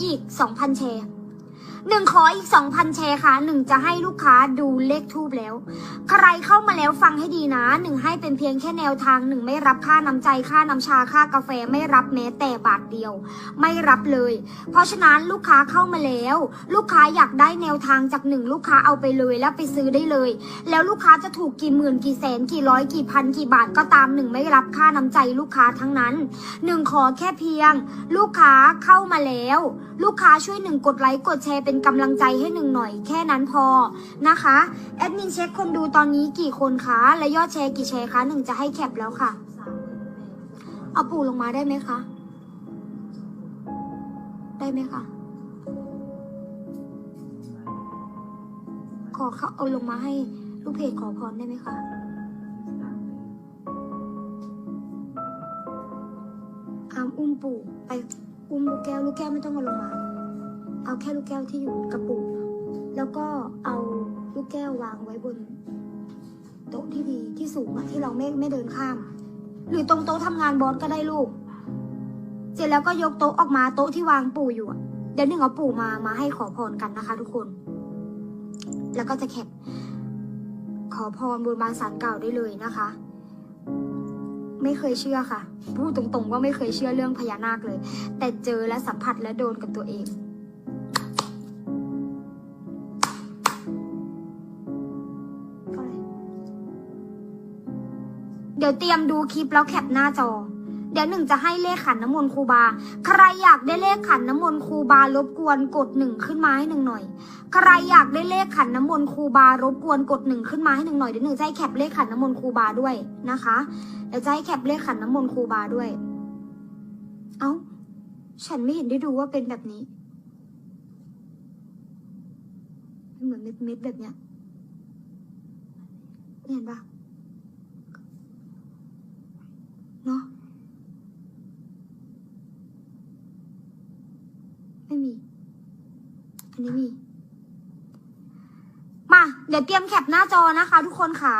อีก 2,000 แชร์ หนึ่งขออีก2,000แชร์ค่ะหนึ่งจะให้ลูกค้าดูเลขทูบแล้ว ใครเข้ามาแล้วฟังให้ดีนะหนึ่งให้เป็นเพียงแค่แนวทางหนึ่งไม่รับค่าน้ำใจค่าน้ำชาค่ากาแฟไม่รับแม้แต่บาทเดียว ไม่รับเลย เพราะฉะนั้นลูกค้าเข้ามาแล้ว ลูกค้าอยากได้แนวทางจากหนึ่งลูกค้าเอาไปเลยแล้วไปซื้อได้เลย แล้วลูกค้าจะถูกกี่หมื่นกี่แสนกี่ร้อยกี่พันกี่บาทก็ตามหนึ่งไม่รับค่าน้ำใจลูกค้าทั้งนั้นหนึ่งขอแค่เพียง ลูกค้าเข้ามาแล้ว ลูกค้าช่วยหนึ่งกดไลค์กดแชร์เป็นกำลังใจให้หนึ่งหน่อย แค่นั้นพอนะคะแอดมินเช็คคนดูตอนนี้กี่คนคะ และยอดแชร์กี่แชร์คะหนึ่งจะให้แคปแล้วค่ะ เอาปู่ลงมาได้ไหมคะ ได้ไหมคะ ขอเขาเอาลงมาให้ลูกเพจขอพรได้ไหมคะอามอุ้มปู่ไปอุ้มลูกแก้ว ลูกแก้วไม่ต้องเอาลงมา เอาแค่ลูกแก้วที่อยู่กับปู่แล้วก็เอาลูกแก้ววางไว้บนโต๊ะที่ดีที่สูงอะที่เราไม่ไม่เดินข้าม หรือตรงโต๊ะทำงานบอสก็ได้ลูก เสร็จแล้วก็ยกโต๊ะออกมาโต๊ะที่วางปู่อยู่อะเดี๋ยวหนึ่งเอาปู่มามาให้ขอพรกันนะคะ ทุกคน แล้วก็จะแคปขอพรบนบานสารเก่าได้เลยนะคะ ไม่เคยเชื่อค่ะ พูดตรงๆว่าไม่เคยเชื่อเรื่องพญานาคเลย แต่เจอและสัมผัสและโดนกับตัวเอง ดี๋ยวเตรียมดูคลิปแล้วแคปหน้าจอ เดี๋ยวหนึ่งจะให้เลขขันน้ำมนต์ครูบา ใครอยากได้เลขขันน้ำมนต์ครูบารบกวนกดหนึ่งขึ้นมาให้หนึ่งหน่อย ใครอยากได้เลขขันน้ำมนต์ครูบารบกวนกดหนึ่งขึ้นมาให้หนึ่งหน่อยเดี๋ยวหนึ่งจะให้แคปเลขขันน้ำมนต์ครูบาด้วยนะคะ เดี๋ยวจะให้แคปเลขขันน้ำมนต์ครูบาด้วย เอ้า ฉันไม่เห็นได้ดูว่าเป็นแบบนี้เหมือนเม็ดเม็ดๆแบบเนี้ยเห็นปะ เนาะไม่มี อันนี้มี มา เดี๋ยวเตรียมแคปหน้าจอนะคะ ทุกคนค่ะ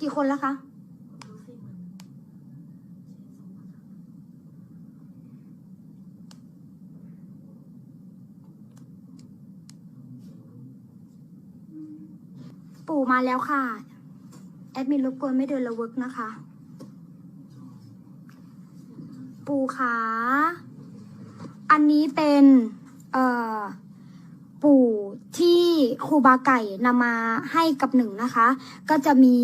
กี่คนแล้วคะปู่มาแล้วค่ะ แอดมินรบกวนไม่เดินระเวิร์กนะคะ ปู่ขา อันนี้เป็นเอ่อปู่ที่ครูบาไก่นำมาให้กับหนึ่งนะคะ ก็จะมี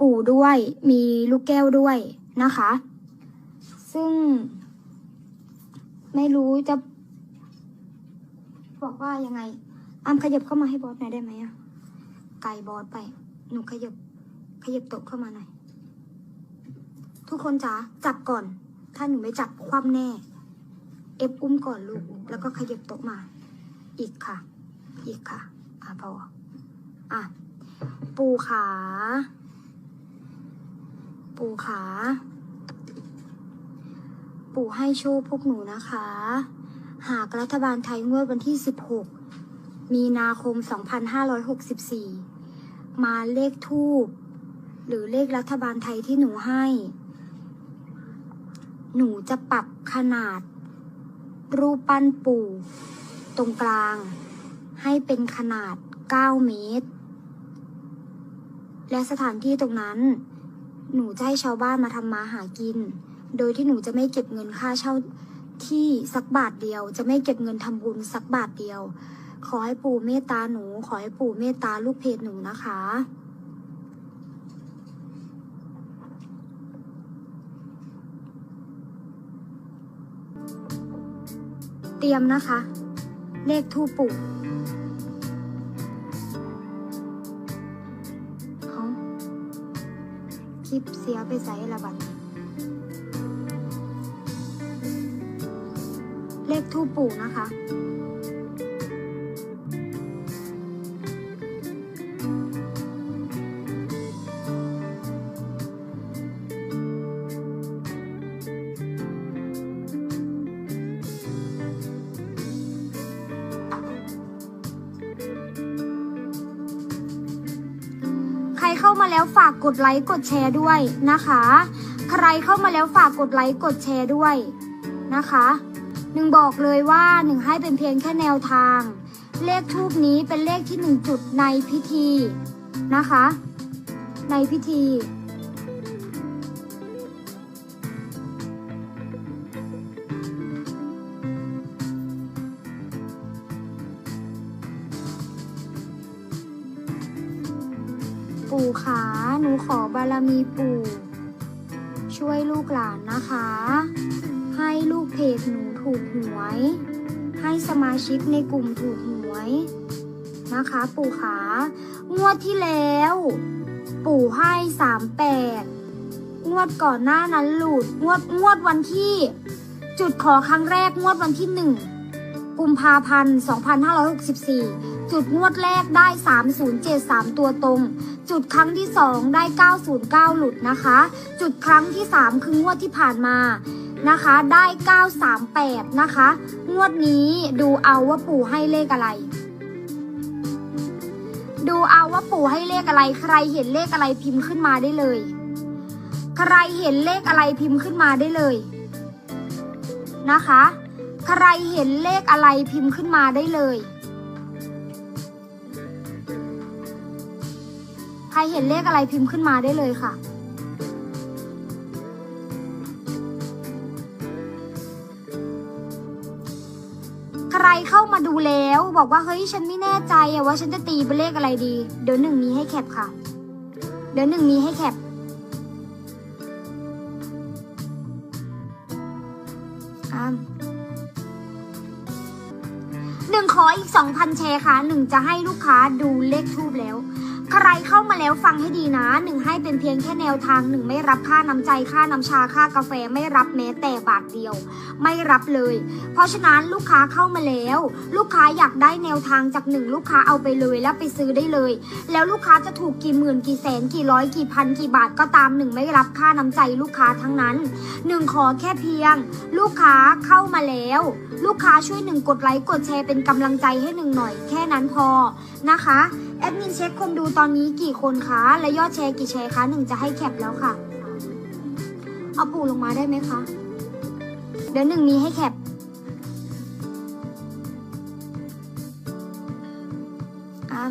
ปู่ด้วย มีลูกแก้วด้วยนะคะ ซึ่ง ไม่รู้จะ บอกว่ายังไงอ้ํขยับเข้ามาให้บอสหน่อยได้ไหมอะไกลบอสไป หนูขยับขยับโต๊ะเข้ามาหน่อย ทุกคนจ๋าจับก่อน ถ้าหนูไม่จับคว่ำแน่ เอฟอุ้มก่อนลูก แล้วก็ขยับโต๊ะมา อีกค่ะ อีกค่ะ อะพอ อะ ปูขา ปูขา ปูให้โชคพวกหนูนะคะ หากรัฐบาลไทยงวดวันที่ 16 มีนาคม 2564 มาเลขทูบหรือเลขรัฐบาลไทยที่หนูให้ หนูจะปรับขนาด รูปปั้นปู่ ตรงกลาง ให้เป็นขนาด 9 เมตร และสถานที่ตรงนั้น หนูจะให้ชาวบ้านมาทำมาหากิน โดยที่หนูจะไม่เก็บเงินค่าเช่าที่สักบาทเดียว จะไม่เก็บเงินทำบุญสักบาทเดียว ขอให้ปู่เมตตาหนู ขอให้ปู่เมตตาลูกเพจหนูนะคะ เตรียมนะคะ เลขทูปปู่เขาคลิปเสียไปใส่ละบัดเลขทูปปู่นะคะ เข้ามาแล้วฝากกดไลค์กดแชร์ด้วยนะคะ ใครเข้ามาแล้วฝากกดไลค์กดแชร์ด้วยนะคะหนึ่งบอกเลยว่าหนึ่งให้เป็นเพียงแค่แนวทาง เลขทูปนี้เป็นเลขที่หนึ่งจุดในพิธีนะคะ ในพิธี ปู่ขาหนูขอบารมีปู่ ช่วยลูกหลานนะคะ ให้ลูกเพจหนูถูกหวย ให้สมาชิกในกลุ่มถูกหวย นะคะ ปู่ขางวดที่แล้ว ปู่ให้สามแปดงวดก่อนหน้านั้นหลุดงวดงวดวันที่ จุดขอครั้งแรกงวดวันที่หนึ่งกุมภาพันธ์ 2564 จุดงวดแรกได้ 3073 ตัวตรง จุดครั้งที่ 2 ได้ 909 หลุดนะคะ จุดครั้งที่ 3 คืองวดที่ผ่านมานะคะ ได้ 938 นะคะ งวดนี้ดูเอาว่าปู่ให้เลขอะไร ดูเอาว่าปู่ให้เลขอะไร ใครเห็นเลขอะไรพิมพ์ขึ้นมาได้เลย ใครเห็นเลขอะไรพิมพ์ขึ้นมาได้เลยนะคะ ใครเห็นเลขอะไรพิมพ์ขึ้นมาได้เลย ใครเห็นเลขอะไรพิมพ์ขึ้นมาได้เลยค่ะ ใครเข้ามาดูแล้วบอกว่าเฮ้ยฉันไม่แน่ใจอะว่าฉันจะตีเป็นเลขอะไรดี เดี๋ยวหนึ่งมีให้แคปค่ะ เดี๋ยวหนึ่งมีให้แคปอ่าหนึ่งขออีกสองพันแชร์ค่ะหนึ่งจะให้ลูกค้าดูเลขทูบแล้ว ใครเข้ามาแล้วฟังให้ดีนะหนึ่งให้เป็นเพียงแค่แนวทางหนึ่งไม่รับค่าน้ำใจค่าน้ำชาค่ากาแฟไม่รับแม้แต่บาทเดียว ไม่รับเลย เพราะฉะนั้นลูกค้าเข้ามาแล้ว ลูกค้าอยากได้แนวทางจากหนึ่งลูกค้าเอาไปเลยแล้วไปซื้อได้เลย แล้วลูกค้าจะถูกกี่หมื่นกี่แสนกี่ร้อยกี่พันกี่บาทก็ตามหนึ่งไม่รับค่าน้ำใจลูกค้าทั้งนั้นหนึ่งขอแค่เพียง ลูกค้าเข้ามาแล้ว ลูกค้าช่วยหนึ่งกดไลค์กดแชร์เป็นกำลังใจให้หนึ่งหน่อย แค่นั้นพอนะคะ แอดมินเช็คคนดูตอนนี้กี่คนคะ และยอดแชร์กี่แชร์คะหนึ่งจะให้แคปแล้วค่ะ เอาปู่ลงมาได้ไหมคะ เดี๋ยวหนึ่งมีให้แคป อ่า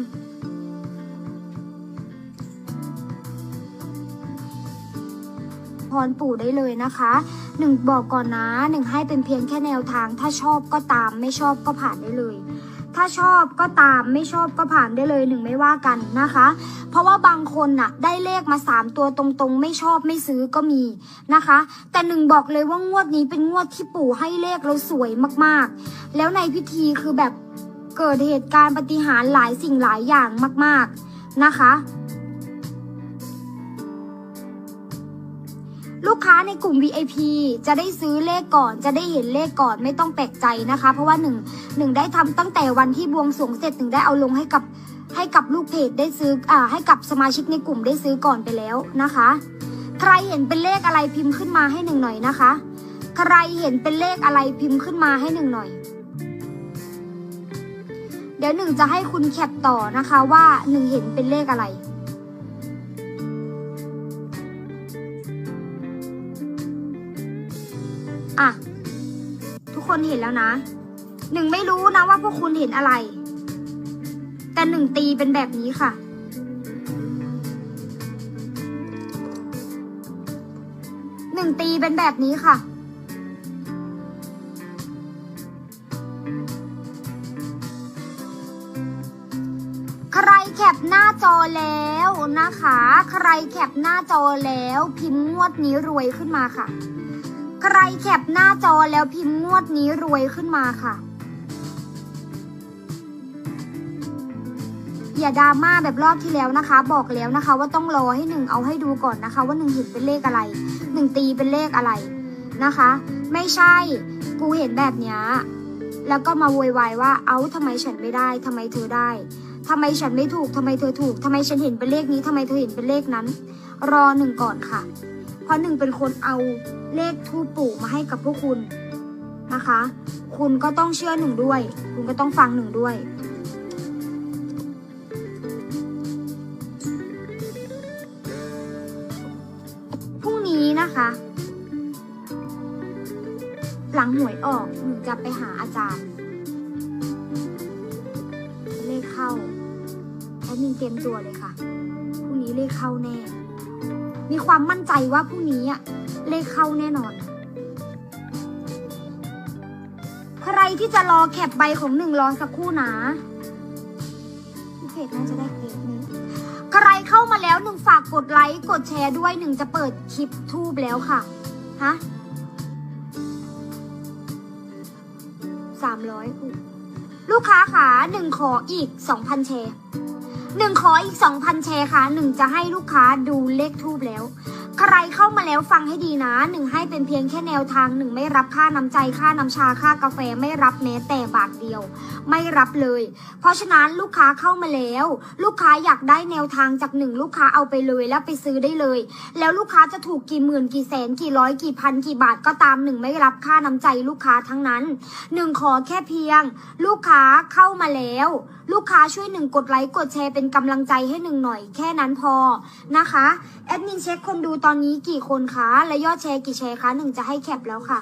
พรปู่ได้เลยนะคะหนึ่งบอกก่อนนะหนึ่งให้เป็นเพียงแค่แนวทาง ถ้าชอบก็ตามไม่ชอบก็ผ่านได้เลย ถ้าชอบก็ตามไม่ชอบก็ผ่านได้เลยหนึ่งไม่ว่ากันนะคะ เพราะว่าบางคนน่ะได้เลขมาสามตัวตรงๆ ไม่ชอบไม่ซื้อก็มีนะคะ แต่หนึ่งบอกเลยว่างวดนี้เป็นงวดที่ปู่ให้เลขเราสวยมากๆ แล้วในพิธีคือแบบเกิดเหตุการณ์ปฏิหารหลายสิ่งหลายอย่างมาก ๆนะคะ กค้าในกลุ่ม VIP จะได้ซื้อเลขก่อน จะได้เห็นเลขก่อนไม่ต้องแปลกใจนะคะ เพราะว่าหนึ่งหนึ่งได้ทำตั้งแต่วันที่บวงสรวงเสร็จหนึ่งได้เอาลงให้กับให้กับลูกเพจได้ซื้ออ่าให้กับสมาชิกในกลุ่มได้ซื้อก่อนไปแล้วนะคะ ใครเห็นเป็นเลขอะไรพิมพ์ขึ้นมาให้หนึ่งหน่อยนะคะ ใครเห็นเป็นเลขอะไรพิมพ์ขึ้นมาให้หนึ่งหน่อย เดี๋ยวหนึ่งจะให้คุณแคปต่อนะคะว่าหนึ่งเห็นเป็นเลขอะไร อะ ทุกคนเห็นแล้วนะ หนึ่งไม่รู้นะว่าพวกคุณเห็นอะไร แต่หนึ่งตีเป็นแบบนี้ค่ะ หนึ่งตีเป็นแบบนี้ค่ะ ใครแคปหน้าจอแล้วนะคะ ใครแคปหน้าจอแล้ว พิมพ์งวดนี้รวยขึ้นมาค่ะ ใครแคปหน้าจอแล้วพิมพ์งวดนี้รวยขึ้นมาค่ะ อย่าดราม่าแบบรอบที่แล้วนะคะ บอกแล้วนะคะ ว่าต้องรอให้หนึ่งเอาให้ดูก่อนนะคะ ว่าหนึ่งเห็นเป็นเลขอะไรหนึ่งตีเป็นเลขอะไรนะคะ ไม่ใช่กูเห็นแบบนี้แล้วก็มาโวยวายว่าเอ้าทำไมฉันไม่ได้ทำไมเธอได้ทำไมฉันไม่ถูกทำไมเธอถูกทำไมฉันเห็นเป็นเลขนี้ทำไมเธอเห็นเป็นเลขนั้น รอหนึ่งก่อนค่ะ ราะหนึ่งเป็นคนเอาเลขทูปปู่มาให้กับพวกคุณนะคะ คุณก็ต้องเชื่อหนึ่งด้วย คุณก็ต้องฟังหนึ่งด้วย พรุ่งนี้นะคะ หลังหวยออกหนึ่งจะไปหาอาจารย์ เลขเข้าแอดมินเตรียมตัวเลยค่ะ พรุ่งนี้เลขเข้าแน่ มีความมั่นใจว่าพรุ่งนี้อะเลขเข้าแน่นอน ใครที่จะรอแคปใบของหนึ่งรอสักครู่นะเพจน่าจะได้เพจนี้ใครเข้ามาแล้วหนึ่งฝากกดไลค์กดแชร์ด้วยหนึ่งจะเปิดคลิปทูบแล้วค่ะฮะสามร้อยลูกค้าขาหนึ่งขออีกสองพันแชร์ หนึ่งขออีกสองพันแชร์ค่ะหนึ่งจะให้ลูกค้าดูเลขทูบแล้ว ใครเข้ามาแล้วฟังให้ดีนะหนึ่งให้เป็นเพียงแค่แนวทางหนึ่งไม่รับค่าน้ำใจค่าน้ำชาค่ากาแฟไม่รับแม้แต่บาทเดียว ไม่รับเลย เพราะฉะนั้นลูกค้าเข้ามาแล้ว ลูกค้าอยากได้แนวทางจากหนึ่งลูกค้าเอาไปเลยแล้วไปซื้อได้เลย แล้วลูกค้าจะถูกกี่หมื่นกี่แสนกี่ร้อยกี่พันกี่บาทก็ตามหนึ่งไม่รับค่าน้ำใจลูกค้าทั้งนั้นหนึ่งขอแค่เพียง ลูกค้าเข้ามาแล้ว ลูกค้าช่วยหนึ่งกดไลค์กดแชร์เป็นกำลังใจให้หนึ่งหน่อยแค่นั้นพอนะคะแอดมินเช็คคนดูตอนอนนี้กี่คนคะ และยอดแชร์กี่แชร์คะหนึ่งจะให้แคปแล้วค่ะ